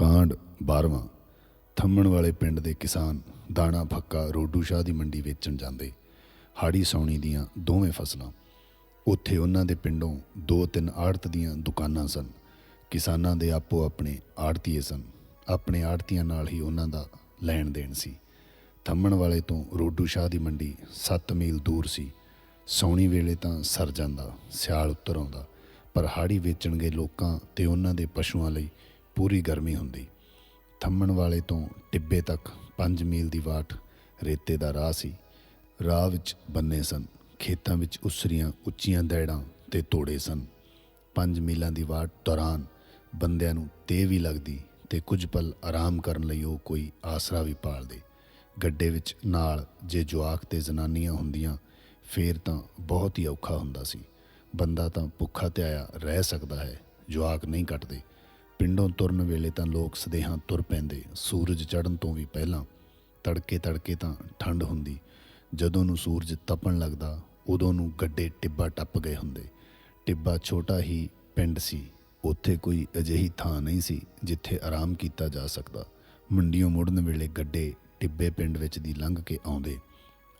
ਕਾਂਡ 12ਵਾਂ ਥੰਮਣ ਵਾਲੇ ਪਿੰਡ ਦੇ ਕਿਸਾਨ ਦਾਣਾ ਫੱਕਾ ਰੋਡੂ ਸ਼ਾਹ ਦੀ ਮੰਡੀ ਵੇਚਣ ਜਾਂਦੇ। ਹਾੜੀ ਸੌਣੀ ਦੀਆਂ ਦੋਵੇਂ ਫਸਲਾਂ। ਉੱਥੇ ਉਹਨਾਂ ਦੇ ਪਿੰਡੋਂ ਦੋ ਤਿੰਨ ਆੜਤ ਦੀਆਂ ਦੁਕਾਨਾਂ ਸਨ। ਕਿਸਾਨਾਂ ਦੇ ਆਪੋ ਆਪਣੇ ਆੜਤੀਏ ਸਨ। ਆਪਣੇ ਆੜਤੀਆਂ ਨਾਲ ਹੀ ਉਹਨਾਂ ਦਾ ਲੈਣ ਦੇਣ ਸੀ। ਥੰਮਣ ਵਾਲੇ ਤੋਂ ਰੋਡੂ ਸ਼ਾਹ ਦੀ ਮੰਡੀ 7 ਮੀਲ ਦੂਰ ਸੀ। ਸੌਣੀ ਵੇਲੇ ਤਾਂ ਸਰ ਜਾਂਦਾ, ਸਿਆਲ ਉੱਤਰ ਆਉਂਦਾ। ਪਰ ਹਾੜੀ ਵੇਚਣ ਗਏ ਲੋਕਾਂ ਤੇ ਉਹਨਾਂ ਦੇ ਪਸ਼ੂਆਂ ਲਈ ਪੂਰੀ ਗਰਮੀ ਹੁੰਦੀ। ਥੰਮਣ ਵਾਲੇ ਤੋਂ ਟਿੱਬੇ ਤੱਕ 5 ਮੀਲ ਦੀ ਵਾਟ ਰੇਤੇ ਦਾ ਰਾਹ ਸੀ। ਰਾਹ ਵਿੱਚ ਬੰਨੇ ਸਨ। ਖੇਤਾਂ ਵਿੱਚ ਉਸਰੀਆਂ ਉੱਚੀਆਂ ਦੈੜਾਂ ਤੇ ਤੋੜੇ ਸਨ। 5 ਮੀਲਾਂ ਦੀ ਵਾਟ ਦੌਰਾਨ ਬੰਦਿਆਂ ਨੂੰ ਤੇ ਵੀ ਲੱਗਦੀ ਤੇ ਕੁਝ ਪਲ ਆਰਾਮ ਕਰਨ ਲਈ ਉਹ ਕੋਈ ਆਸਰਾ ਵੀ ਪਾਲਦੇ। ਗੱਡੇ ਵਿੱਚ ਨਾਲ ਜੇ ਜਵਾਕ ਤੇ ਜ਼ਨਾਨੀਆਂ ਹੁੰਦੀਆਂ, ਫੇਰ ਤਾਂ ਬਹੁਤ ਹੀ ਔਖਾ ਹੁੰਦਾ ਸੀ। ਬੰਦਾ ਤਾਂ ਭੁੱਖਾ ਤੇ ਆਇਆ ਰਹਿ ਸਕਦਾ ਹੈ, ਜਵਾਕ ਨਹੀਂ ਕੱਟਦੇ। ਪਿੰਡੋਂ ਤੁਰਨ ਵੇਲੇ ਤਾਂ ਲੋਕ ਸਦੇਹਾਂ ਤੁਰ ਪੈਂਦੇ। ਸੂਰਜ ਚੜ੍ਹਨ ਤੋਂ ਵੀ ਪਹਿਲਾਂ ਤੜਕੇ ਤੜਕੇ ਤਾਂ ਠੰਡ ਹੁੰਦੀ। ਜਦੋਂ ਨੂੰ ਸੂਰਜ ਤਪਣ ਲੱਗਦਾ, ਉਦੋਂ ਨੂੰ ਗੱਡੇ ਟਿੱਬਾ ਟੱਪ ਗਏ ਹੁੰਦੇ। ਟਿੱਬਾ ਛੋਟਾ ਹੀ ਪਿੰਡ ਸੀ। ਉੱਥੇ ਕੋਈ ਅਜਿਹੀ ਥਾਂ ਨਹੀਂ ਸੀ ਜਿੱਥੇ ਆਰਾਮ ਕੀਤਾ ਜਾ ਸਕਦਾ। ਮੰਡੀੋਂ ਮੁੜਨ ਵੇਲੇ ਗੱਡੇ ਟਿੱਬੇ ਪਿੰਡ ਵਿੱਚ ਦੀ ਲੰਘ ਕੇ ਆਉਂਦੇ।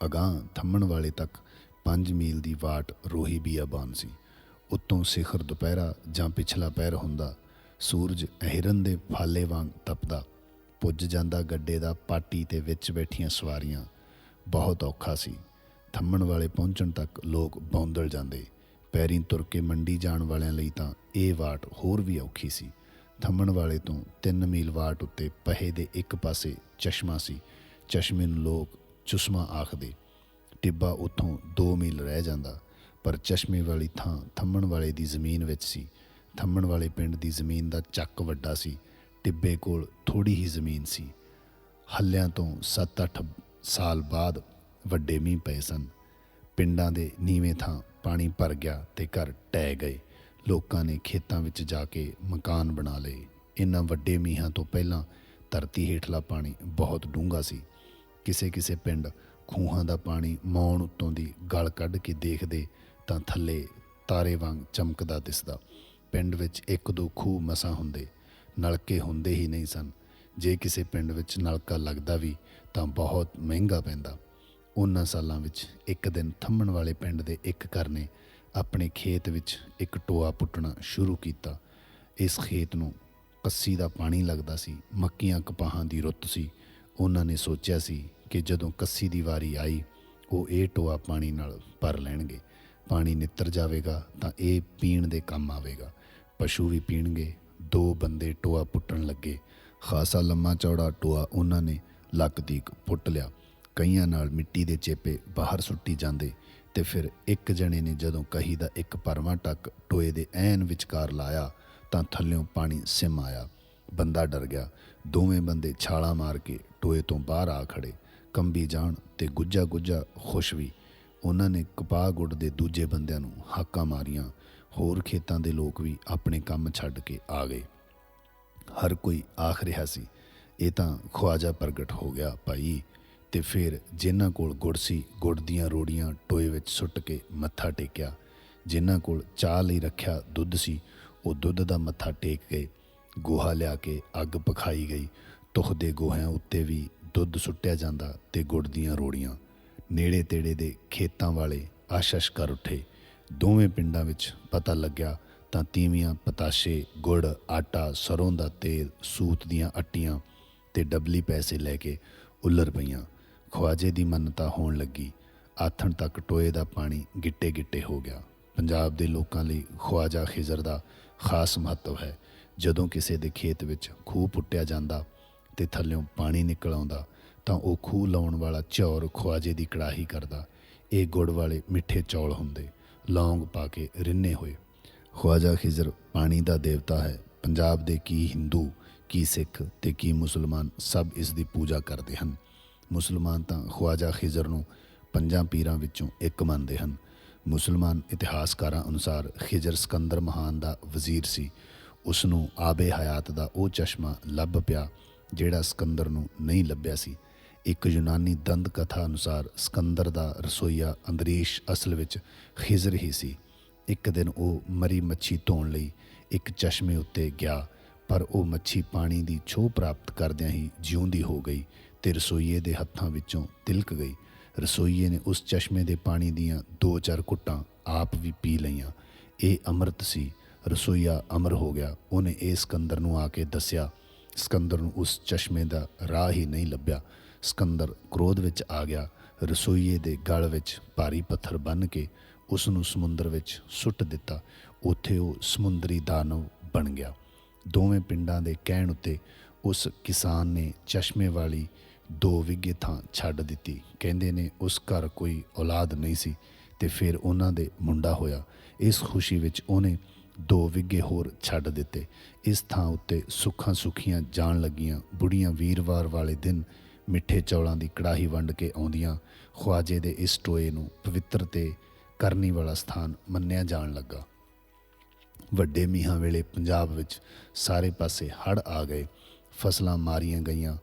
ਅਗਾਂਹ ਥੰਮਣ ਵਾਲੇ ਤੱਕ 5 ਮੀਲ ਦੀ ਵਾਟ ਰੋਹੀ ਬੀਆਬਾਨ ਸੀ। ਉੱਤੋਂ ਸਿਖਰ ਦੁਪਹਿਰਾ ਜਾਂ ਪਿਛਲਾ ਪੈਰ ਹੁੰਦਾ ਸੂਰਜ ਹਿਰਨ ਦੇ ਫਾਲੇ ਵਾਂਗ ਤਪਦਾ। ਪੁੱਜ ਜਾਂਦਾ ਗੱਡੇ ਦਾ ਪਾਟੀ ਤੇ ਵਿੱਚ ਬੈਠੀਆਂ ਸਵਾਰੀਆਂ। ਬਹੁਤ ਔਖਾ ਸੀ। ਥੰਮਣ ਵਾਲੇ ਪਹੁੰਚਣ ਤੱਕ ਲੋਕ ਬੌਂਦਲ ਜਾਂਦੇ। ਪੈਰੀਂ ਤੁਰ ਕੇ ਮੰਡੀ ਜਾਣ ਵਾਲਿਆਂ ਲਈ ਤਾਂ ਇਹ ਵਾਟ ਹੋਰ ਵੀ ਔਖੀ ਸੀ। ਥੰਮਣ ਵਾਲੇ ਤੋਂ 3 ਮੀਲ ਵਾਟ ਉੱਤੇ ਪਹੇ ਦੇ ਇੱਕ ਪਾਸੇ ਚਸ਼ਮਾ ਸੀ। ਚਸ਼ਮੇ ਨੂੰ ਲੋਕ ਚਸ਼ਮਾ ਆਖਦੇ। ਟਿੱਬਾ ਉੱਥੋਂ 2 ਮੀਲ ਰਹਿ ਜਾਂਦਾ, ਪਰ ਚਸ਼ਮੇ ਵਾਲੀ ਥਾਂ ਥੰਮਣ ਵਾਲੇ ਦੀ ਜ਼ਮੀਨ ਵਿੱਚ ਸੀ। ਥੰਮਣ ਵਾਲੇ ਪਿੰਡ ਦੀ ਜ਼ਮੀਨ ਦਾ ਚੱਕ ਵੱਡਾ ਸੀ, ਟਿੱਬੇ ਕੋਲ ਥੋੜੀ ਹੀ ਜ਼ਮੀਨ ਸੀ। ਹੱਲਿਆਂ ਤੋਂ 7-8 ਸਾਲ ਬਾਅਦ ਵੱਡੇ ਮੀਂਹ ਪਏ ਸਨ। ਪਿੰਡਾਂ ਦੇ ਨੀਵੇਂ ਥਾਂ ਪਾਣੀ ਭਰ ਗਿਆ ਤੇ ਘਰ ਟਹਿ ਗਏ। ਲੋਕਾਂ ਨੇ ਖੇਤਾਂ ਵਿੱਚ ਜਾ ਕੇ ਮਕਾਨ ਬਣਾ ਲਏ। ਇਨ੍ਹਾਂ ਵੱਡੇ ਮੀਂਹਾਂ ਤੋਂ ਪਹਿਲਾਂ ਧਰਤੀ ਹੇਠਲਾ ਪਾਣੀ ਬਹੁਤ ਡੂੰਘਾ ਸੀ। ਕਿਸੇ ਕਿਸੇ ਪਿੰਡ ਖੂਹਾਂ ਦਾ ਪਾਣੀ ਮੌਣ ਉੱਤੋਂ ਦੀ ਗਲ ਕੱਢ ਕੇ ਦੇਖਦੇ ਤਾਂ ਥੱਲੇ ਤਾਰੇ ਵਾਂਗ ਚਮਕਦਾ ਦਿਸਦਾ। ਪਿੰਡ ਵਿੱਚ ਇੱਕ ਦੋ ਖੂਹ ਮਸਾਂ ਹੁੰਦੇ, ਨਲਕੇ ਹੁੰਦੇ ਹੀ ਨਹੀਂ ਸਨ। ਜੇ ਕਿਸੇ ਪਿੰਡ ਵਿੱਚ ਨਲਕਾ ਲੱਗਦਾ ਵੀ ਤਾਂ ਬਹੁਤ ਮਹਿੰਗਾ ਪੈਂਦਾ। ਉਹਨਾਂ ਸਾਲਾਂ ਵਿੱਚ ਇੱਕ ਦਿਨ ਥੰਮਣ ਵਾਲੇ ਪਿੰਡ ਦੇ ਇੱਕ ਘਰ ਨੇ ਆਪਣੇ ਖੇਤ ਵਿੱਚ ਇੱਕ ਟੋਆ ਪੁੱਟਣਾ ਸ਼ੁਰੂ ਕੀਤਾ। ਇਸ ਖੇਤ ਨੂੰ ਕੱਸੀ ਦਾ ਪਾਣੀ ਲੱਗਦਾ ਸੀ, ਮੱਕੀਆਂ ਕਪਾਹਾਂ ਦੀ ਰੁੱਤ ਸੀ। ਉਹਨਾਂ ਨੇ ਸੋਚਿਆ ਸੀ ਕਿ ਜਦੋਂ ਕੱਸੀ ਦੀ ਵਾਰੀ ਆਈ, ਉਹ ਇਹ ਟੋਆ ਪਾਣੀ ਨਾਲ ਭਰ ਲੈਣਗੇ। ਪਾਣੀ ਨਿੱਤਰ ਜਾਵੇਗਾ ਤਾਂ ਇਹ ਪੀਣ ਦੇ ਕੰਮ ਆਵੇਗਾ। ਪਸ਼ੂ ਵੀ ਪੀਣਗੇ। ਦੋ ਬੰਦੇ ਟੋਆ ਪੁੱਟਣ ਲੱਗੇ। ਖਾਸਾ ਲੰਮਾ ਚੌੜਾ ਟੋਆ ਉਹਨਾਂ ਨੇ ਲੱਕ ਤੀਕ ਪੁੱਟ ਲਿਆ। ਕਈਆਂ ਨਾਲ ਮਿੱਟੀ ਦੇ ਚੇਪੇ ਬਾਹਰ ਸੁੱਟੀ ਜਾਂਦੇ ਤੇ ਫਿਰ ਇੱਕ ਜਣੇ ਨੇ ਜਦੋਂ ਕਹੀ ਦਾ ਇੱਕ ਪਰਵਾਂ ਟੱਕ ਟੋਏ ਦੇ ਐਨ ਵਿਚਕਾਰ ਲਾਇਆ ਤਾਂ ਥੱਲਿਓਂ ਪਾਣੀ ਸਿਮ ਆਇਆ। ਬੰਦਾ ਡਰ ਗਿਆ। ਦੋਵੇਂ ਬੰਦੇ ਛਾਲਾਂ ਮਾਰ ਕੇ ਟੋਏ ਤੋਂ ਬਾਹਰ ਆ ਖੜੇ। ਕੰਬੀ ਜਾਣ ਤੇ ਗੁੱਜਾ ਗੁੱਜਾ ਖੁਸ਼ ਵੀ। ਉਹਨਾਂ ਨੇ ਕਪਾਹ ਗੁੱਡ ਦੇ ਦੂਜੇ ਬੰਦਿਆਂ ਨੂੰ ਹਾਕਾਂ ਮਾਰੀਆਂ। ਹੋਰ ਖੇਤਾਂ ਦੇ ਲੋਕ ਵੀ ਆਪਣੇ ਕੰਮ ਛੱਡ ਕੇ ਆ ਗਏ। ਹਰ ਕੋਈ ਆਖ ਰਿਹਾ ਸੀ, ਇਹ ਤਾਂ ਖਵਾਜਾ ਪ੍ਰਗਟ ਹੋ ਗਿਆ ਭਾਈ। ਤੇ ਫਿਰ ਜਿਨ੍ਹਾਂ ਕੋਲ ਗੁੜ ਸੀ, ਗੁੜ ਦੀਆਂ ਰੋੜੀਆਂ ਟੋਏ ਵਿੱਚ ਸੁੱਟ ਕੇ ਮੱਥਾ ਟੇਕਿਆ। ਜਿਨ੍ਹਾਂ ਕੋਲ ਚਾਹ ਲਈ ਰੱਖਿਆ ਦੁੱਧ ਸੀ, ਉਹ ਦੁੱਧ ਦਾ ਮੱਥਾ ਟੇਕ ਗਏ ਗੋਹਾ ਲਿਆ ਕੇ ਅੱਗ ਪਖਾਈ ਗਈ। ਤੁਖ ਦੇ ਗੋਹਿਆਂ ਉੱਤੇ ਵੀ ਦੁੱਧ ਸੁੱਟਿਆ ਜਾਂਦਾ ਤੇ ਗੁੜ ਦੀਆਂ ਰੋੜੀਆਂ। ਨੇੜੇ ਤੇੜੇ ਦੇ ਖੇਤਾਂ ਵਾਲੇ ਆਸ਼ਸ਼ ਕਰ ਉੱਠੇ। ਦੋਵੇਂ ਪਿੰਡਾਂ ਵਿੱਚ ਪਤਾ ਲੱਗਿਆ ਤਾਂ ਤੀਵੀਆਂ, ਪਤਾਸ਼ੇ, ਗੁੜ, ਆਟਾ, ਸਰੋਂ ਦਾ ਤੇਲ, ਸੂਤ ਦੀਆਂ ਅੱਟੀਆਂ ਤੇ ਡਬਲੀ ਪੈਸੇ ਲੈ ਕੇ ਉੱਲਰ ਪਈਆਂ। ਖਵਾਜੇ ਦੀ ਮੰਨਤਾ ਹੋਣ ਲੱਗੀ। ਆਥਣ ਤੱਕ ਟੋਏ ਦਾ ਪਾਣੀ ਗਿੱਟੇ ਗਿੱਟੇ ਹੋ ਗਿਆ। ਪੰਜਾਬ ਦੇ ਲੋਕਾਂ ਲਈ ਖਵਾਜਾ ਖਿਜ਼ਰ ਦਾ ਖਾਸ ਮਹੱਤਵ ਹੈ। ਜਦੋਂ ਕਿਸੇ ਦੇ ਖੇਤ ਵਿੱਚ ਖੂਹ ਪੁੱਟਿਆ ਜਾਂਦਾ ਤੇ ਥੱਲਿਓਂ ਪਾਣੀ ਨਿਕਲ ਆਉਂਦਾ, ਤਾਂ ਉਹ ਖੂਹ ਲਾਉਣ ਵਾਲਾ ਚੌਰ ਖਵਾਜੇ ਦੀ ਕੜਾਹੀ ਕਰਦਾ। ਇਹ ਗੁੜ ਵਾਲੇ ਮਿੱਠੇ ਚੌਲ ਹੁੰਦੇ। ਲੌਂਗ ਪਾ ਕੇ ਰਿੰਨੇ ਹੋਏ। ਖਵਾਜਾ ਖਿਜ਼ਰ ਪਾਣੀ ਦਾ ਦੇਵਤਾ ਹੈ। ਪੰਜਾਬ ਦੇ ਕੀ ਹਿੰਦੂ, ਕੀ ਸਿੱਖ ਤੇ ਕੀ ਮੁਸਲਮਾਨ ਸਭ ਇਸ ਦੀ ਪੂਜਾ ਕਰਦੇ ਹਨ। ਮੁਸਲਮਾਨ ਤਾਂ ਖਵਾਜਾ ਖਿਜ਼ਰ ਨੂੰ ਪੰਜਾਂ ਪੀਰਾਂ ਵਿੱਚੋਂ ਇੱਕ ਮੰਨਦੇ ਹਨ। ਮੁਸਲਮਾਨ ਇਤਿਹਾਸਕਾਰਾਂ ਅਨੁਸਾਰ ਖਿਜ਼ਰ ਸਿਕੰਦਰ ਮਹਾਨ ਦਾ ਵਜ਼ੀਰ ਸੀ। ਉਸ ਨੂੰ ਆਬੇ ਹਯਾਤ ਦਾ ਉਹ ਚਸ਼ਮਾ ਲੱਭ ਪਿਆ, ਜਿਹੜਾ ਸਿਕੰਦਰ ਨੂੰ ਨਹੀਂ ਲੱਭਿਆ ਸੀ। ਇੱਕ ਯੂਨਾਨੀ ਦੰਦ ਕਥਾ ਅਨੁਸਾਰ ਸਿਕੰਦਰ ਦਾ ਰਸੋਈਆ ਅੰਦਰੀਸ਼ ਅਸਲ ਵਿੱਚ ਖਿਜ਼ਰ ਹੀ ਸੀ। ਇੱਕ ਦਿਨ ਉਹ ਮਰੀ ਮੱਛੀ ਧੋਣ ਲਈ ਇੱਕ ਚਸ਼ਮੇ ਉੱਤੇ ਗਿਆ, ਪਰ ਉਹ ਮੱਛੀ ਪਾਣੀ ਦੀ ਛੋਹ ਪ੍ਰਾਪਤ ਕਰਦਿਆਂ ਹੀ ਜਿਉਂਦੀ ਹੋ ਗਈ ਤੇ ਰਸੋਈਏ ਦੇ ਹੱਥਾਂ ਵਿੱਚੋਂ ਤਿਲਕ ਗਈ। ਰਸੋਈਏ ਨੇ ਉਸ ਚਸ਼ਮੇ ਦੇ ਪਾਣੀ ਦੀਆਂ ਦੋ ਚਾਰ ਘੁੱਟਾਂ ਆਪ ਵੀ ਪੀ ਲਈਆਂ। ਇਹ ਅੰਮ੍ਰਿਤ ਸੀ। ਰਸੋਈਆ ਅਮਰ ਹੋ ਗਿਆ। ਉਹਨੇ ਇਹ ਸਕੰਦਰ ਨੂੰ ਆ ਕੇ ਦੱਸਿਆ, ਸਕੰਦਰ ਨੂੰ ਉਸ ਚਸ਼ਮੇ ਦਾ ਰਾਹ ਹੀ ਨਹੀਂ ਲੱਭਿਆ। ਸਕੰਦਰ ਕ੍ਰੋਧ ਵਿੱਚ ਆ ਗਿਆ, ਰਸੋਈਏ ਦੇ ਗਲ ਵਿੱਚ ਭਾਰੀ ਪੱਥਰ ਬੰਨ੍ਹ ਕੇ ਉਸ ਨੂੰ ਸਮੁੰਦਰ ਵਿੱਚ ਸੁੱਟ ਦਿੱਤਾ। ਉੱਥੇ ਉਹ ਸਮੁੰਦਰੀ ਦਾਨਵ ਬਣ ਗਿਆ। ਦੋਵੇਂ ਪਿੰਡਾਂ ਦੇ ਕਹਿਣ ਉੱਤੇ ਉਸ ਕਿਸਾਨ ਨੇ ਚਸ਼ਮੇ ਵਾਲੀ ਦੋ ਵਿਗੇ ਥਾਂ ਛੱਡ ਦਿੱਤੀ। ਕਹਿੰਦੇ ਨੇ, ਉਸ ਘਰ ਕੋਈ ਔਲਾਦ ਨਹੀਂ ਸੀ ਤੇ ਫਿਰ ਉਹਨਾਂ ਦੇ ਮੁੰਡਾ ਹੋਇਆ। ਇਸ ਖੁਸ਼ੀ ਵਿੱਚ ਉਹਨੇ ਦੋ ਵਿਗੇ ਹੋਰ ਛੱਡ ਦਿੱਤੇ। ਇਸ ਥਾਂ ਉੱਤੇ ਸੁੱਖਾਂ ਸੁਖੀਆਂ ਜਾਣ ਲੱਗੀਆਂ। ਬੁੜੀਆਂ ਵੀਰਵਾਰ ਵਾਲੇ ਦਿਨ ਮਿੱਠੇ ਚੌਲਾਂ ਦੀ ਕੜਾਹੀ ਵੰਡ ਕੇ ਆਉਂਦੀਆਂ ਖਵਾਜੇ ਦੇ ਇਸ ਟੋਏ ਨੂੰ ਪਵਿੱਤਰ ਤੇ ਕਰਨੀ ਵਾਲਾ ਸਥਾਨ ਮੰਨਿਆ ਜਾਣ ਲੱਗਾ। ਵੱਡੇ ਮੀਂਹਾਂ ਵੇਲੇ ਪੰਜਾਬ ਵਿੱਚ ਸਾਰੇ ਪਾਸੇ ਹੜ੍ਹ ਆ ਗਏ, ਫਸਲਾਂ ਮਾਰੀਆਂ ਗਈਆਂ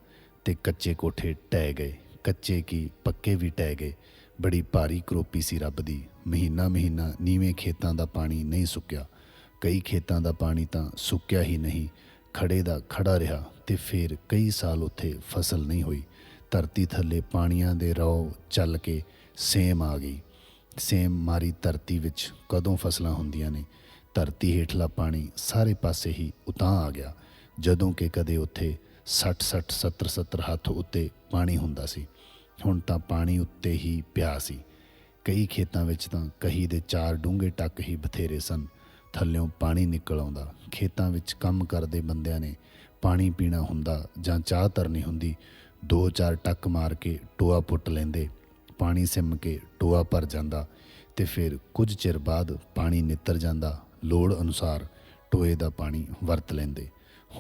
ਤੇ ਕੱਚੇ ਕੋਠੇ ਟਹਿ ਗਏ, ਕੱਚੇ ਕੀ ਪੱਕੇ ਵੀ ਟਹਿ ਗਏ। ਬੜੀ ਭਾਰੀ ਕਰੋਪੀ ਸੀ ਰੱਬ ਦੀ, ਮਹੀਨਾ ਮਹੀਨਾ ਨੀਵੇਂ ਖੇਤਾਂ ਦਾ ਪਾਣੀ ਨਹੀਂ ਸੁੱਕਿਆ। ਕਈ ਖੇਤਾਂ ਦਾ ਪਾਣੀ ਤਾਂ ਸੁੱਕਿਆ ਹੀ ਨਹੀਂ ਖੜੇ ਦਾ ਖੜਾ ਰਿਹਾ ਤੇ ਫਿਰ ਕਈ ਸਾਲ ਉੱਥੇ ਫਸਲ ਨਹੀਂ ਹੋਈ। ਧਰਤੀ ਥੱਲੇ ਪਾਣੀਆਂ ਦੇ ਰੌ ਚੱਲ ਕੇ ਸੇਮ ਆ ਗਈ। ਸੇਮ ਮਾਰੀ ਧਰਤੀ ਵਿੱਚ ਕਦੋਂ ਫਸਲਾਂ ਹੁੰਦੀਆਂ ਨੇ? ਧਰਤੀ ਹੇਠਲਾ ਪਾਣੀ ਸਾਰੇ ਪਾਸੇ ਹੀ ਉਤਾਂ ਆ ਗਿਆ, ਜਦੋਂ ਕਿ ਕਦੇ ਉੱਥੇ 60 60 70 70 ਹੱਥ ਉੱਤੇ ਪਾਣੀ ਹੁੰਦਾ ਸੀ। ਹੁਣ ਤਾਂ ਪਾਣੀ ਉੱਤੇ ਹੀ ਪਿਆ ਸੀ। ਕਈ ਖੇਤਾਂ ਵਿੱਚ ਤਾਂ ਕਹੀ ਦੇ ਚਾਰ ਡੂੰਘੇ ਟੱਕ ਹੀ ਬਥੇਰੇ ਸਨ। ਥੱਲਿਓਂ ਪਾਣੀ ਨਿਕਲ ਆਉਂਦਾ। ਖੇਤਾਂ ਵਿੱਚ ਕੰਮ ਕਰਦੇ ਬੰਦਿਆਂ ਨੇ ਪਾਣੀ ਪੀਣਾ ਹੁੰਦਾ ਜਾਂ ਚਾਹ ਤਰਨੀ ਹੁੰਦੀ ਦੋ ਚਾਰ ਟੱਕ ਮਾਰ ਕੇ ਟੋਆ ਪੁੱਟ ਲੈਂਦੇ, ਪਾਣੀ ਸਿਮ ਕੇ ਟੋਆ ਭਰ ਜਾਂਦਾ ਤੇ ਫਿਰ ਕੁਝ ਚਿਰ ਬਾਅਦ ਪਾਣੀ ਨਿੱਤਰ ਜਾਂਦਾ। ਲੋੜ ਅਨੁਸਾਰ ਟੋਏ ਦਾ ਪਾਣੀ ਵਰਤ ਲੈਂਦੇ।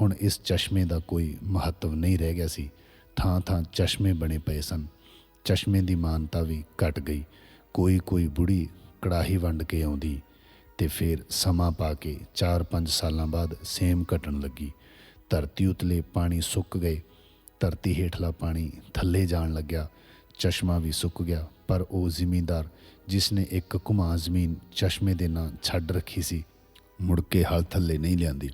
ਹੁਣ ਇਸ ਚਸ਼ਮੇ ਦਾ ਕੋਈ ਮਹੱਤਵ ਨਹੀਂ ਰਹਿ ਗਿਆ ਸੀ। ਥਾਂ ਥਾਂ ਚਸ਼ਮੇ ਬਣੇ ਪਏ ਸਨ। ਚਸ਼ਮੇ ਦੀ ਮਾਨਤਾ ਵੀ ਘਟ ਗਈ। ਕੋਈ ਕੋਈ ਬੁੜੀ ਕੜਾਹੀ ਵੰਡ ਕੇ ਆਉਂਦੀ ਤੇ ਫਿਰ ਸਮਾਂ ਪਾ ਕੇ 4-5 ਸਾਲਾਂ ਬਾਅਦ ਸੇਮ ਘਟਣ ਲੱਗੀ। ਧਰਤੀ ਉਤਲੇ ਪਾਣੀ ਸੁੱਕ ਗਏ। ਧਰਤੀ ਹੇਠਲਾ ਪਾਣੀ ਥੱਲੇ ਜਾਣ ਲੱਗਿਆ, ਚਸ਼ਮਾ ਵੀ ਸੁੱਕ ਗਿਆ, ਪਰ ਉਹ ਜ਼ਿਮੀਂਦਾਰ ਜਿਸ ਨੇ ਇੱਕ ਘੁਮਾ ਜ਼ਮੀਨ ਚਸ਼ਮੇ ਦੇ ਨਾਂ ਛੱਡ ਰੱਖੀ ਸੀ, ਮੁੜ ਕੇ ਹਲ ਥੱਲੇ ਨਹੀਂ ਲਿਆਂਦੀ।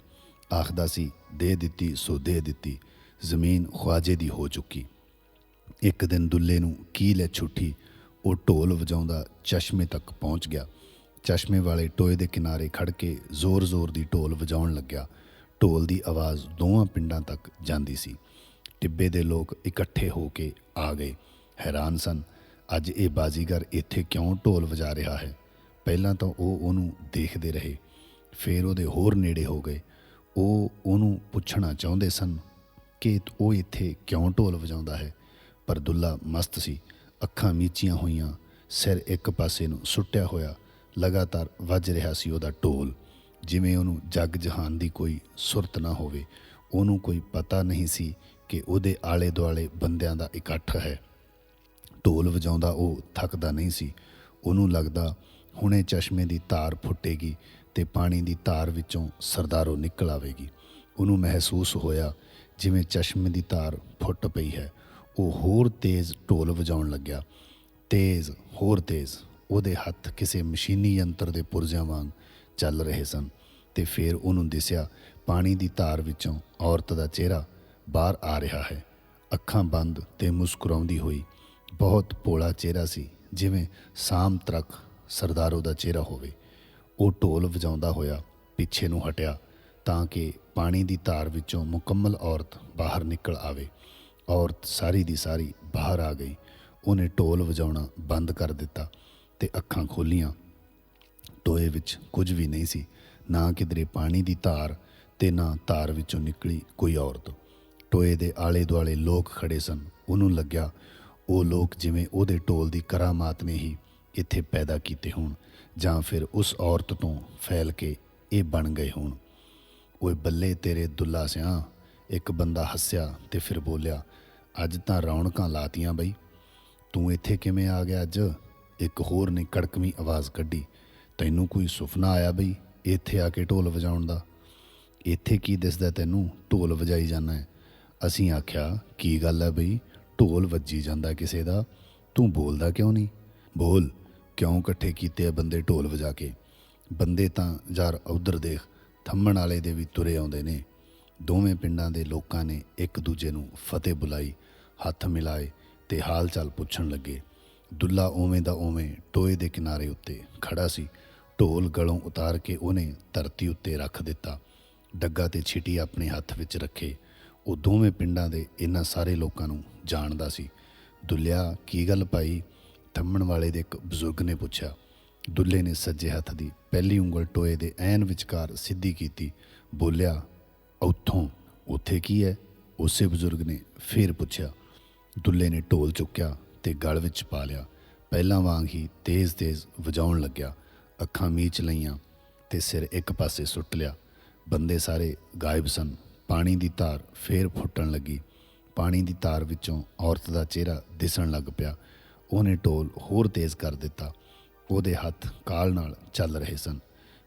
ਆਖਦਾ ਸੀ, ਦੇ ਦਿੱਤੀ ਸੋ ਦੇ ਦਿੱਤੀ, ਜ਼ਮੀਨ ਖਵਾਜੇ ਦੀ ਹੋ ਚੁੱਕੀ। ਇੱਕ ਦਿਨ ਦੁੱਲੇ ਨੂੰ ਕੀ ਲੈ ਛੁੱਟੀ, ਉਹ ਢੋਲ ਵਜਾਉਂਦਾ ਚਸ਼ਮੇ ਤੱਕ ਪਹੁੰਚ ਗਿਆ। ਚਸ਼ਮੇ ਵਾਲੇ ਟੋਏ ਦੇ ਕਿਨਾਰੇ ਖੜ ਕੇ ਜ਼ੋਰ-ਜ਼ੋਰ ਦੀ ਢੋਲ ਵਜਾਉਣ ਲੱਗਿਆ। ਢੋਲ ਦੀ ਆਵਾਜ਼ ਦੋਵਾਂ ਪਿੰਡਾਂ ਤੱਕ ਜਾਂਦੀ ਸੀ। ਟਿੱਬੇ ਦੇ ਲੋਕ ਇਕੱਠੇ ਹੋ ਕੇ ਆ ਗਏ। ਹੈਰਾਨ ਸਨ, ਅੱਜ ਇਹ ਬਾਜ਼ੀਗਰ ਇੱਥੇ ਕਿਉਂ ਢੋਲ ਵਜਾ ਰਿਹਾ ਹੈ? ਪਹਿਲਾਂ ਤਾਂ ਉਹ ਉਹਨੂੰ ਦੇਖਦੇ ਰਹੇ। ਫਿਰ ਉਹਦੇ ਹੋਰ ਨੇੜੇ ਹੋ ਗਏ। ਉਹ ਉਹਨੂੰ ਪੁੱਛਣਾ ਚਾਹੁੰਦੇ ਸਨ ਕਿ ਉਹ ਇੱਥੇ ਕਿਉਂ ਢੋਲ ਵਜਾਉਂਦਾ ਹੈ? ਪਰ ਦੁੱਲਾ ਮਸਤ ਸੀ। ਅੱਖਾਂ ਮੀਚੀਆਂ ਹੋਈਆਂ, ਸਿਰ ਇੱਕ ਪਾਸੇ ਨੂੰ ਸੁੱਟਿਆ ਹੋਇਆ, ਲਗਾਤਾਰ ਵੱਜ ਰਿਹਾ ਸੀ ਉਹਦਾ ਢੋਲ। ਜਿਵੇਂ ਉਹਨੂੰ ਜੱਗ ਜਹਾਨ ਦੀ ਕੋਈ ਸੁਰਤ ਨਾ ਹੋਵੇ, ਉਹਨੂੰ ਕੋਈ ਪਤਾ ਨਹੀਂ ਸੀ ਕਿ ਉਹਦੇ ਆਲੇ ਦੁਆਲੇ ਬੰਦਿਆਂ ਦਾ ਇਕੱਠ ਹੈ। ਢੋਲ ਵਜਾਉਂਦਾ ਉਹ ਥੱਕਦਾ ਨਹੀਂ ਸੀ। ਉਹਨੂੰ ਲੱਗਦਾ ਹੁਣੇ ਚਸ਼ਮੇ ਦੀ ਧਾਰ ਫੁੱਟੇਗੀ ਤੇ ਪਾਣੀ ਦੀ ਧਾਰ ਵਿੱਚੋਂ ਸਰਦਾਰੋ ਨਿਕਲ ਆਵੇਗੀ। ਉਹਨੂੰ ਮਹਿਸੂਸ ਹੋਇਆ ਜਿਵੇਂ ਚਸ਼ਮੇ ਦੀ ਧਾਰ ਫੁੱਟ ਪਈ ਹੈ। ਉਹ ਹੋਰ ਤੇਜ਼ ਢੋਲ ਵਜਾਉਣ ਲੱਗਿਆ। ਤੇਜ਼, ਹੋਰ ਤੇਜ਼। ਉਹਦੇ ਹੱਥ ਕਿਸੇ ਮਸ਼ੀਨੀ ਯੰਤਰ ਦੇ ਪੁਰਜ਼ਿਆਂ ਵਾਂਗ ਚੱਲ ਰਹੇ ਸਨ ਤੇ ਫਿਰ ਉਹਨੂੰ ਦਿਸਿਆ ਪਾਣੀ ਦੀ ਧਾਰ ਵਿੱਚੋਂ ਔਰਤ ਦਾ ਚਿਹਰਾ। ਬਾਹਰ ਆ ਰਿਹਾ ਹੈ। ਅੱਖਾਂ ਬੰਦ ਤੇ ਮੁਸਕਰਾਉਂਦੀ ਹੋਈ ਬਹੁਤ ਭੋਲਾ ਚਿਹਰਾ ਸੀ, ਜਿਵੇਂ ਸਾਮ ਤਰਕ ਸਰਦਾਰੋ ਦਾ ਚਿਹਰਾ ਹੋਵੇ। ਉਹ ਢੋਲ ਵਜਾਉਂਦਾ ਹੋਇਆ ਪਿੱਛੇ ਨੂੰ ਹਟਿਆ ਤਾਂ ਕਿ ਪਾਣੀ ਦੀ ਧਾਰ ਵਿੱਚੋਂ ਮੁਕੰਮਲ ਔਰਤ ਬਾਹਰ ਨਿਕਲ ਆਵੇ। ਔਰਤ ਸਾਰੀ ਦੀ ਸਾਰੀ ਬਾਹਰ ਆ ਗਈ। ਉਹਨੇ ਢੋਲ ਵਜਾਉਣਾ ਬੰਦ ਕਰ ਦਿੱਤਾ ਤੇ ਅੱਖਾਂ ਖੋਲੀਆਂ। ਟੋਏ ਵਿੱਚ ਕੁਝ ਵੀ ਨਹੀਂ ਸੀ। ਨਾ ਕਿਧਰੇ ਪਾਣੀ ਦੀ ਧਾਰ ਤੇ ਨਾ ਧਾਰ ਵਿੱਚੋਂ ਨਿਕਲੀ ਕੋਈ ਔਰਤ। ਟੋਏ ਦੇ ਆਲੇ ਦੁਆਲੇ ਲੋਕ ਖੜੇ ਸਨ। ਉਹਨੂੰ ਲੱਗਿਆ, ਉਹ ਲੋਕ ਜਿਵੇਂ ਉਹਦੇ ਢੋਲ ਦੀ ਕਰਾਮਾਤ ਨੇ ਹੀ ਇੱਥੇ ਪੈਦਾ ਕੀਤੇ ਹੋਣ ਜਾਂ ਫਿਰ ਉਸ ਔਰਤ ਤੋਂ ਫੈਲ ਕੇ ਇਹ ਬਣ ਗਏ ਹੋਣ। ਓਏ ਬੱਲੇ ਤੇਰੇ ਦੁੱਲਾ ਸਿਆਂ ਇੱਕ ਬੰਦਾ ਹੱਸਿਆ ਤੇ ਫਿਰ ਬੋਲਿਆ, ਅੱਜ ਤਾਂ ਰੌਣਕਾਂ ਲਾਤੀਆਂ ਬਈ। ਤੂੰ ਇੱਥੇ ਕਿਵੇਂ ਆ ਗਿਆ ਅੱਜ? ਇੱਕ ਹੋਰ ਨੇ ਕੜਕਵੀਂ ਆਵਾਜ਼ ਕੱਢੀ, ਤੈਨੂੰ ਕੋਈ ਸੁਪਨਾ ਆਇਆ ਬਈ ਇੱਥੇ ਆ ਕੇ ਢੋਲ ਵਜਾਉਣ ਦਾ? ਇੱਥੇ ਕੀ ਦਿਸਦਾ ਤੈਨੂੰ? ਢੋਲ ਵਜਾਈ ਜਾਂਦਾ ਹੈ। ਅਸੀਂ ਆਖਿਆ, ਕੀ ਗੱਲ ਹੈ ਬਈ? ਢੋਲ ਵੱਜੀ ਜਾਂਦਾ ਕਿਸੇ ਦਾ। ਤੂੰ ਬੋਲਦਾ ਕਿਉਂ ਨਹੀਂ? ਬੋਲ, ਕਿਉਂ ਇਕੱਠੇ ਕੀਤੇ ਆ ਬੰਦੇ ਢੋਲ ਵਜਾ ਕੇ? ਬੰਦੇ ਤਾਂ ਯਾਰ ਉਧਰ ਦੇਖ, ਥੰਮਣ ਵਾਲੇ ਦੇ ਵੀ ਤੁਰੇ ਆਉਂਦੇ ਨੇ। ਦੋਵੇਂ ਪਿੰਡਾਂ ਦੇ ਲੋਕਾਂ ਨੇ ਇੱਕ ਦੂਜੇ ਨੂੰ ਫਤਿਹ ਬੁਲਾਈ, ਹੱਥ ਮਿਲਾਏ ਤੇ ਹਾਲ ਚਾਲ ਪੁੱਛਣ ਲੱਗੇ। ਦੁੱਲਾ ਉਵੇਂ ਦਾ ਉਵੇਂ ਟੋਏ ਦੇ ਕਿਨਾਰੇ ਉੱਤੇ ਖੜਾ ਸੀ। ਢੋਲ ਗਲੋਂ ਉਤਾਰ ਕੇ ਉਹਨੇ ਧਰਤੀ ਉੱਤੇ ਰੱਖ ਦਿੱਤਾ। ਡੱਗਾ ਤੇ ਛਿਟੀ ਆਪਣੇ ਹੱਥ ਵਿੱਚ ਰੱਖੇ। ਉਹ ਦੋਵੇਂ ਪਿੰਡਾਂ ਦੇ ਇਹਨਾਂ ਸਾਰੇ ਲੋਕਾਂ ਨੂੰ ਜਾਣਦਾ ਸੀ। ਦੁੱਲਿਆ ਕੀ ਗੱਲ ਭਾਈ ਥੰਮਣ ਵਾਲੇ ਦੇ ਇੱਕ ਬਜ਼ੁਰਗ ਨੇ ਪੁੱਛਿਆ। ਦੁੱਲੇ ਨੇ ਸੱਜੇ ਹੱਥ ਦੀ ਪਹਿਲੀ ਉਂਗਲ ਟੋਏ ਦੇ ਐਨ ਵਿਚਕਾਰ ਸਿੱਧੀ ਕੀਤੀ। ਬੋਲਿਆ, ਉੱਥੋਂ, ਉੱਥੇ ਕੀ ਹੈ? ਉਸੇ ਬਜ਼ੁਰਗ ਨੇ ਫੇਰ ਪੁੱਛਿਆ। ਦੁੱਲੇ ਨੇ ਢੋਲ ਚੁੱਕਿਆ ਤੇ ਗਲ ਵਿੱਚ ਪਾ ਲਿਆ। ਪਹਿਲਾਂ ਵਾਂਗ ਹੀ ਤੇਜ਼-ਤੇਜ਼ ਵਜਾਉਣ ਲੱਗਿਆ। ਅੱਖਾਂ ਮੀਚ ਲਈਆਂ ਤੇ ਸਿਰ ਇੱਕ ਪਾਸੇ ਸੁੱਟ ਲਿਆ। ਬੰਦੇ ਸਾਰੇ ਗਾਇਬ ਸਨ। ਪਾਣੀ ਦੀ ਧਾਰ ਫੇਰ ਫੁੱਟਣ ਲੱਗੀ। ਪਾਣੀ ਦੀ ਧਾਰ ਵਿੱਚੋਂ ਔਰਤ ਦਾ ਚਿਹਰਾ ਦਿਸਣ ਲੱਗ ਪਿਆ। ਉਹਨੇ ਢੋਲ ਹੋਰ ਤੇਜ਼ ਕਰ ਦਿੱਤਾ। ਉਹਦੇ ਹੱਥ ਕਾਲ ਨਾਲ ਚੱਲ ਰਹੇ ਸਨ।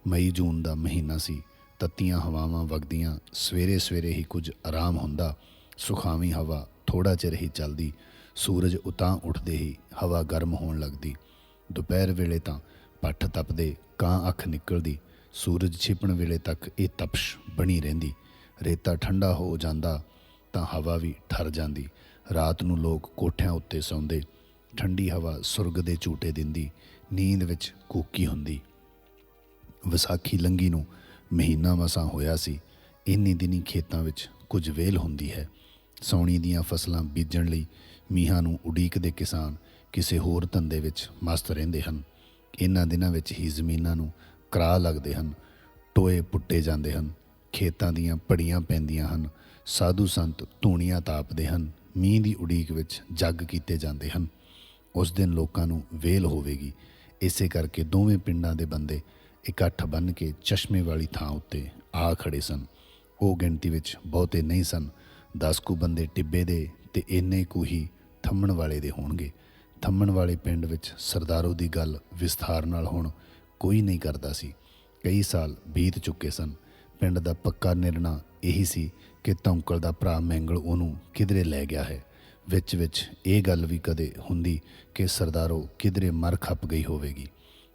ਮਈ ਜੂਨ ਦਾ ਮਹੀਨਾ ਸੀ। ਤੱਤੀਆਂ ਹਵਾਵਾਂ ਵਗਦੀਆਂ। ਸਵੇਰੇ ਸਵੇਰੇ ਹੀ ਕੁਝ ਆਰਾਮ ਹੁੰਦਾ। ਸੁਖਾਵੀਂ ਹਵਾ ਥੋੜਾ ਚਿਰ ਹੀ ਚੱਲਦੀ। ਸੂਰਜ ਉਤਾਂ ਉੱਠਦੇ ਹੀ ਹਵਾ ਗਰਮ ਹੋਣ ਲੱਗਦੀ। ਦੁਪਹਿਰ ਵੇਲੇ ਤਾਂ ਪੱਠ ਤਪਦੇ, ਕਾਂ ਅੱਖ ਨਿਕਲਦੀ। ਸੂਰਜ ਛਿਪਣ ਵੇਲੇ ਤੱਕ ਇਹ ਤਪਸ਼ ਬਣੀ ਰਹਿੰਦੀ। ਰੇਤਾ ਠੰਡਾ ਹੋ ਜਾਂਦਾ ਤਾਂ ਹਵਾ ਵੀ ਠਰ ਜਾਂਦੀ। ਰਾਤ ਨੂੰ ਲੋਕ ਕੋਠਿਆਂ ਉੱਤੇ ਸੌਂਦੇ। ਠੰਡੀ ਹਵਾ ਸੁਰਗ ਦੇ ਝੂਟੇ ਦਿੰਦੀ। ਨੀਂਦ ਵਿੱਚ ਕੂਕੀ ਹੁੰਦੀ। ਵਿਸਾਖੀ ਲੰਗੀ ਨੂੰ ਮਹੀਨਾ ਮਸਾਂ ਹੋਇਆ ਸੀ। ਇੰਨੀ ਦਿਨੀ ਖੇਤਾਂ ਵਿੱਚ ਕੁਝ ਵੇਲ ਹੁੰਦੀ ਹੈ। ਸੌਣੀ ਦੀਆਂ ਫਸਲਾਂ ਬੀਜਣ ਲਈ ਮੀਹਾਂ ਨੂੰ ਉਡੀਕਦੇ ਕਿਸਾਨ ਕਿਸੇ ਹੋਰ ਧੰਦੇ ਵਿੱਚ ਮਸਤ ਰਹਿੰਦੇ ਹਨ। ਇਹਨਾਂ ਦਿਨਾਂ ਵਿੱਚ ਹੀ ਜ਼ਮੀਨਾਂ ਨੂੰ ਕਰਾ ਲੱਗਦੇ ਹਨ। ਟੋਏ ਪੁੱਟੇ ਜਾਂਦੇ ਹਨ। ਖੇਤਾਂ ਦੀਆਂ ਪੜੀਆਂ ਪੈਂਦੀਆਂ ਹਨ। ਸਾਧੂ ਸੰਤ ਧੂਣੀਆਂ ਤਾਪਦੇ ਹਨ। ਮੀਂਹ ਦੀ ਉਡੀਕ ਵਿੱਚ ਜੱਗ ਕੀਤੇ ਜਾਂਦੇ ਹਨ। ਉਸ ਦਿਨ ਲੋਕਾਂ ਨੂੰ ਵੇਲ ਹੋਵੇਗੀ। ਇਸੇ ਕਰਕੇ ਦੋਵੇਂ ਪਿੰਡਾਂ ਦੇ ਬੰਦੇ ਇਕੱਠ ਬਣ ਕੇ ਚਸ਼ਮੇ ਵਾਲੀ ਥਾਂ ਉੱਤੇ ਆ ਖੜੇ ਸਨ। ਉਹ ਗਿਣਤੀ ਵਿੱਚ ਬਹੁਤੇ ਨਹੀਂ ਸਨ। 10 ਕੁ ਬੰਦੇ ਟਿੱਬੇ ਦੇ ਤੇ ਇੰਨੇ ਕੁ ਹੀ ਥੰਮਣ ਵਾਲੇ ਦੇ ਹੋਣਗੇ। ਥੰਮਣ ਵਾਲੇ ਪਿੰਡ ਵਿੱਚ ਸਰਦਾਰੋ ਦੀ ਗੱਲ ਵਿਸਥਾਰ ਨਾਲ ਹੁਣ ਕੋਈ ਨਹੀਂ ਕਰਦਾ ਸੀ। ਕਈ ਸਾਲ ਬੀਤ ਚੁੱਕੇ ਸਨ। ਪਿੰਡ ਦਾ ਪੱਕਾ ਨਿਰਣਾ ਇਹੀ ਸੀ ਕਿ ਤੌਂਕਲ ਦਾ ਭਰਾ ਮੈਂਗਲ ਉਹਨੂੰ ਕਿਧਰੇ ਲੈ ਗਿਆ ਹੈ। ਵਿੱਚ ਵਿੱਚ ਇਹ ਗੱਲ ਵੀ ਕਦੇ ਹੁੰਦੀ ਕਿ ਸਰਦਾਰੋ ਕਿਧਰੇ ਮਰ ਖੱਪ ਗਈ ਹੋਵੇਗੀ।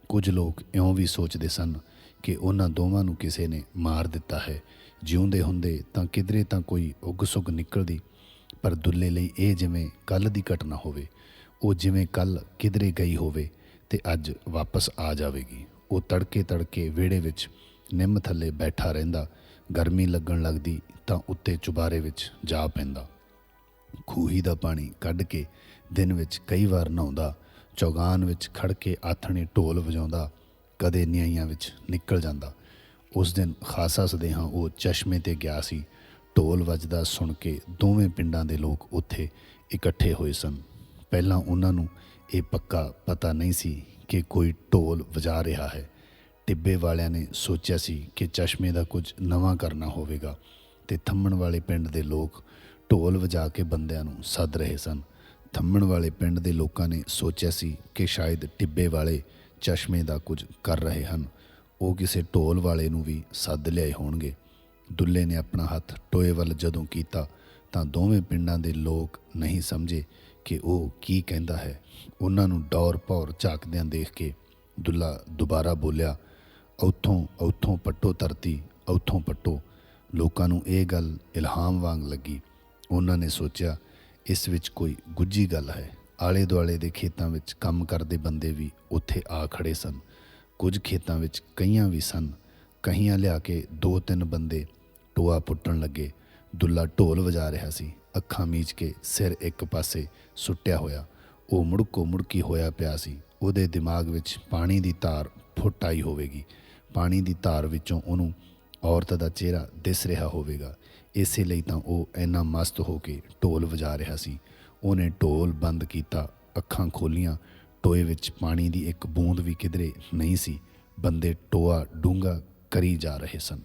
ਕੁਝ ਲੋਕ ਇਉਂ ਵੀ ਸੋਚਦੇ ਸਨ ਕਿ ਉਹਨਾਂ ਦੋਵਾਂ ਨੂੰ ਕਿਸੇ ਨੇ ਮਾਰ ਦਿੱਤਾ ਹੈ। ਜਿਉਂਦੇ ਹੁੰਦੇ ਤਾਂ ਕਿਧਰੇ ਤਾਂ ਕੋਈ ਉੱਗ ਸੁੱਗ ਨਿਕਲਦੀ, ਪਰ ਦੁੱਲੇ ਲਈ ਇਹ ਜਿਵੇਂ ਕੱਲ ਦੀ ਘਟਨਾ ਹੋਵੇ, ਉਹ ਜਿਵੇਂ ਕੱਲ ਕਿਧਰੇ ਗਈ ਹੋਵੇ ਤੇ ਅੱਜ ਵਾਪਸ ਆ ਜਾਵੇਗੀ। ਉਹ ਤੜਕੇ ਤੜਕੇ ਵਿਹੜੇ ਵਿੱਚ ਨਿੰਮ ਥੱਲੇ ਬੈਠਾ ਰਹਿੰਦਾ, ਗਰਮੀ ਲੱਗਣ ਲੱਗਦੀ ਤਾਂ ਉੱਤੇ ਚੁਬਾਰੇ ਵਿੱਚ ਜਾ ਪੈਂਦਾ। ਖੂਹੀ ਦਾ ਪਾਣੀ ਕੱਢ ਕੇ ਦਿਨ ਵਿੱਚ ਕਈ ਵਾਰ ਨਹਾਉਂਦਾ, ਚੌਗਾਨ ਵਿੱਚ ਖੜ ਕੇ ਆਥਣੇ ਢੋਲ ਵਜਾਉਂਦਾ, ਕਦੇ ਨਿਆਈਆਂ ਵਿੱਚ ਨਿਕਲ ਜਾਂਦਾ। ਉਸ ਦਿਨ ਖਾਸਾ ਸਦੇਹਾਂ ਉਹ ਚਸ਼ਮੇ ਤੇ ਗਿਆ ਸੀ। ਢੋਲ ਵੱਜਦਾ ਸੁਣ ਕੇ ਦੋਵੇਂ ਪਿੰਡਾਂ ਦੇ ਲੋਕ ਉੱਥੇ ਇਕੱਠੇ ਹੋਏ ਸਨ। ਪਹਿਲਾਂ ਉਹਨਾਂ ਨੂੰ ਇਹ ਪੱਕਾ ਪਤਾ ਨਹੀਂ ਸੀ ਕਿ ਕੋਈ ਢੋਲ ਵਜਾ ਰਿਹਾ ਹੈ। ਟਿੱਬੇ ਵਾਲਿਆਂ ਨੇ ਸੋਚਿਆ ਸੀ ਕਿ ਚਸ਼ਮੇ ਦਾ ਕੁਝ ਨਵਾਂ ਕਰਨਾ ਹੋਵੇਗਾ ਤੇ ਥੰਮਣ ਵਾਲੇ ਪਿੰਡ ਦੇ ਲੋਕ ਢੋਲ ਵਜਾ ਕੇ ਬੰਦਿਆਂ ਨੂੰ ਸੱਦ ਰਹੇ ਸਨ। ਥੰਮਣ ਵਾਲੇ ਪਿੰਡ ਦੇ ਲੋਕਾਂ ਨੇ ਸੋਚਿਆ ਸੀ ਕਿ ਸ਼ਾਇਦ ਟਿੱਬੇ ਵਾਲੇ ਚਸ਼ਮੇ ਦਾ ਕੁਝ ਕਰ ਰਹੇ ਹਨ। ਉਹ ਕਿਸੇ ਢੋਲ ਵਾਲੇ ਨੂੰ ਵੀ ਸੱਦ ਲਿਆਏ ਹੋਣਗੇ। ਦੁੱਲੇ ਨੇ ਆਪਣਾ ਹੱਥ ਟੋਏ ਵੱਲ ਜਦੋਂ ਕੀਤਾ ਤਾਂ ਦੋਵੇਂ ਪਿੰਡਾਂ ਦੇ ਲੋਕ ਨਹੀਂ ਸਮਝੇ ਕਿ ਉਹ ਕੀ ਕਹਿੰਦਾ ਹੈ। ਉਹਨਾਂ ਨੂੰ ਡੌਰ ਭੌਰ ਝਾਕਦਿਆਂ ਦੇਖ ਕੇ ਦੁੱਲਾ ਦੁਬਾਰਾ ਬੋਲਿਆ ਉੱਥੋਂ ਉੱਥੋਂ ਪੱਟੋ ਧਰਤੀ ਉੱਥੋਂ ਪੱਟੋ। ਲੋਕਾਂ ਨੂੰ ਇਹ ਗੱਲ ਇਲਹਾਮ ਵਾਂਗ ਲੱਗੀ। ਉਹਨਾਂ ਨੇ ਸੋਚਿਆ, ਇਸ ਵਿੱਚ ਕੋਈ ਗੁੱਜੀ ਗੱਲ ਹੈ। ਆਲੇ ਦੁਆਲੇ ਦੇ ਖੇਤਾਂ ਵਿੱਚ ਕੰਮ ਕਰਦੇ ਬੰਦੇ ਵੀ ਉੱਥੇ ਆ ਖੜੇ ਸਨ। ਕੁਝ ਖੇਤਾਂ ਵਿੱਚ ਕਈਆਂ ਵੀ ਸਨ। ਕਹੀਆਂ ਲਿਆ ਕੇ ਦੋ ਤਿੰਨ ਬੰਦੇ ਟੋਆ ਪੁੱਟਣ ਲੱਗੇ। ਦੁੱਲਾ ਢੋਲ ਵਜਾ ਰਿਹਾ ਸੀ। ਅੱਖਾਂ ਮੀਚ ਕੇ ਸਿਰ ਇੱਕ ਪਾਸੇ ਸੁੱਟਿਆ ਹੋਇਆ। ਉਹ ਮੁੜਕੋ ਮੁੜਕੀ ਹੋਇਆ ਪਿਆ ਸੀ। ਉਹਦੇ ਦਿਮਾਗ ਵਿੱਚ ਪਾਣੀ ਦੀ ਤਾਰ ਫੁੱਟ ਆਈ ਹੋਵੇਗੀ। ਪਾਣੀ ਦੀ ਧਾਰ ਵਿੱਚੋਂ ਉਹਨੂੰ ਔਰਤ ਦਾ ਚਿਹਰਾ ਦਿਸ ਰਿਹਾ ਹੋਵੇਗਾ। ਇਸੇ ਲਈ ਤਾਂ ਉਹ ਇੰਨਾ ਮਸਤ ਹੋ ਕੇ ਢੋਲ ਵਜਾ ਰਿਹਾ ਸੀ। ਉਹਨੇ ਢੋਲ ਬੰਦ ਕੀਤਾ, ਅੱਖਾਂ ਖੋਲੀਆਂ, ਟੋਏ ਵਿੱਚ ਪਾਣੀ ਦੀ ਇੱਕ ਬੂੰਦ ਵੀ ਕਿਧਰੇ ਨਹੀਂ ਸੀ। ਬੰਦੇ ਟੋਆ ਡੂੰਗਾ ਕਰੀ ਜਾ ਰਹੇ ਸਨ।